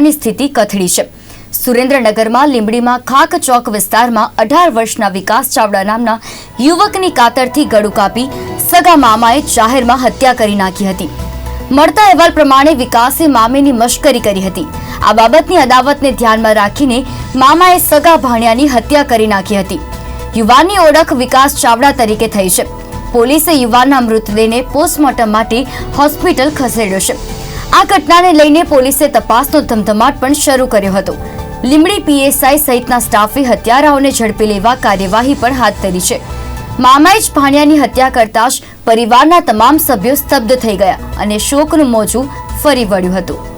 ની સ્થિતિ કથળી છે. સુરેન્દ્રનગરમાં લીંબડીમાં ખાક ચોક વિસ્તારમાં અઢાર વર્ષના વિકાસ ચાવડા નામના યુવકની કાતરથી ગળું કાપી સગા મામાએ જાહેરમાં હત્યા કરી નાખી હતી. મળતા અહેવાલ પ્રમાણે વિકાસે મામીની મશ્કરી કરી હતી. આ બાબતની અદાવતને ધ્યાનમાં રાખીને મામાએ સગા ભાણિયાની હત્યા કરી નાખી હતી. યુવાનની ઓળખ વિકાસ ચાવડા તરીકે થઈ છે. પોલીસે યુવાનના મૃતદેહને પોસ્ટમોર્ટમ માટે હોસ્પિટલ ખસેડ્યો છે. આ ઘટનાને લઈને પોલીસે તપાસનો ધમધમાટ પણ શરૂ કર્યો હતો. લીંબડી પીએસઆઈ સહિતના સ્ટાફે હત્યારાઓને ઝડપી લેવા કાર્યવાહી પણ હાથ ધરી છે. મામાએ જ ભાણિયાની હત્યા કરતા જ પરિવારના તમામ સભ્યો સ્તબ્ધ થઈ ગયા અને શોકનું મોજું ફરી વળ્યું હતું.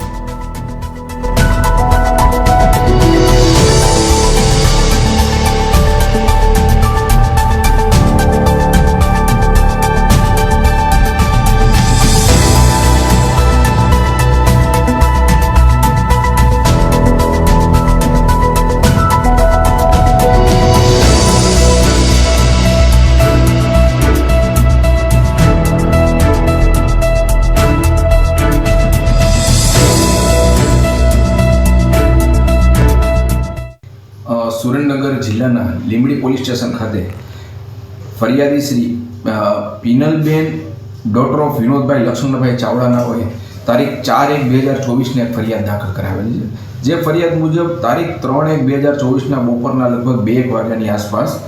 સુરેન્દ્રનગર જિલ્લાના લીંબડી પોલીસ સ્ટેશન ખાતે ફરિયાદી શ્રી પીનલબેન ડોટર ઓફ વિનોદભાઈ લક્ષ્મણભાઈ ચાવડાના હોય તારીખ ચાર એક બે હજાર ચોવીસને એક ફરિયાદ દાખલ કરાવેલી છે. જે ફરિયાદ મુજબ તારીખ ત્રણ એક બે હજાર ચોવીસના બપોરના લગભગ બે એક વાગ્યાની આસપાસ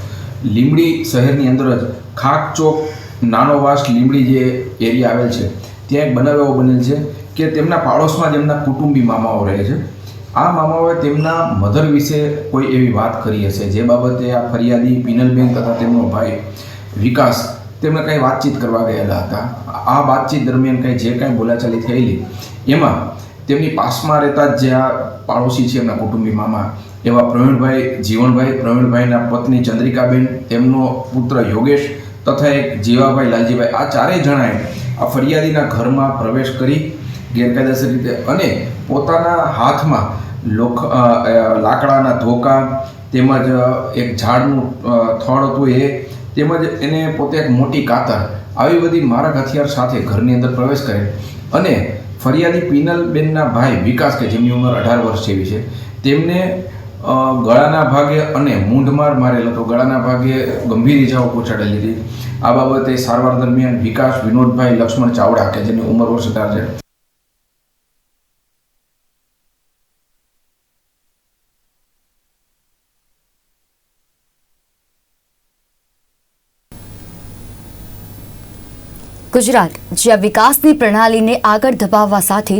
લીંબડી શહેરની અંદર જ ખાક ચોક નાનો વાસ લીંબડી જે એરિયા આવેલ છે, ત્યાં એક બનાવ એવો બનેલ છે કે તેમના પાડોશમાં જ એમના કુટુંબી મામાઓ રહે છે. આ મામાઓએ તેમના મધર વિશે કોઈ એવી વાત કરી હશે? જે બાબતે આ ફરિયાદી પિનલબેન તથા તેમનો ભાઈ વિકાસ તેમણે કંઈ વાતચીત કરવા ગયેલા હતા? આ વાતચીત દરમિયાન કંઈ જે કાંઈ બોલાચાલી થયેલી, એમાં તેમની પાસમાં રહેતા જ આ પાડોશી છે એમના કુટુંબી મામા, એવા પ્રવીણભાઈ જીવણભાઈ પ્રવીણભાઈના પત્ની ચંદ્રિકાબેન, તેમનો પુત્ર યોગેશ તથા એક જીવાભાઈ લાલજીભાઈ, આ ચારેય જણાએ આ ફરિયાદીના ઘરમાં પ્રવેશ કરી ગેરકાયદેસર રીતે. અને પોતાના હાથમાં લોખ લાકડાના ધોકા તેમજ એક ઝાડનું થળ હતું એ તેમજ એને પોતે એક મોટી કાતર આવી બધી મારક હથિયાર સાથે ઘરની અંદર પ્રવેશ કરે. અને ફરિયાદી પિનલબેનના ભાઈ વિકાસ, કે જેમની ઉંમર અઢાર વર્ષ જેવી છે, તેમને ગળાના ભાગે અને મૂંઢમાર મારેલો હતો. ગળાના ભાગે ગંભીર ઇજાઓ પહોંચાડેલી હતી આ બાબતે સારવાર દરમિયાન વિકાસ વિનોદભાઈ લક્ષ્મણ ચાવડા, કે જેની ઉંમર વર્ષ અઢાર છે. ગુજરાત જ્યાં વિકાસની પ્રણાલીને આગળ ધપાવવા સાથે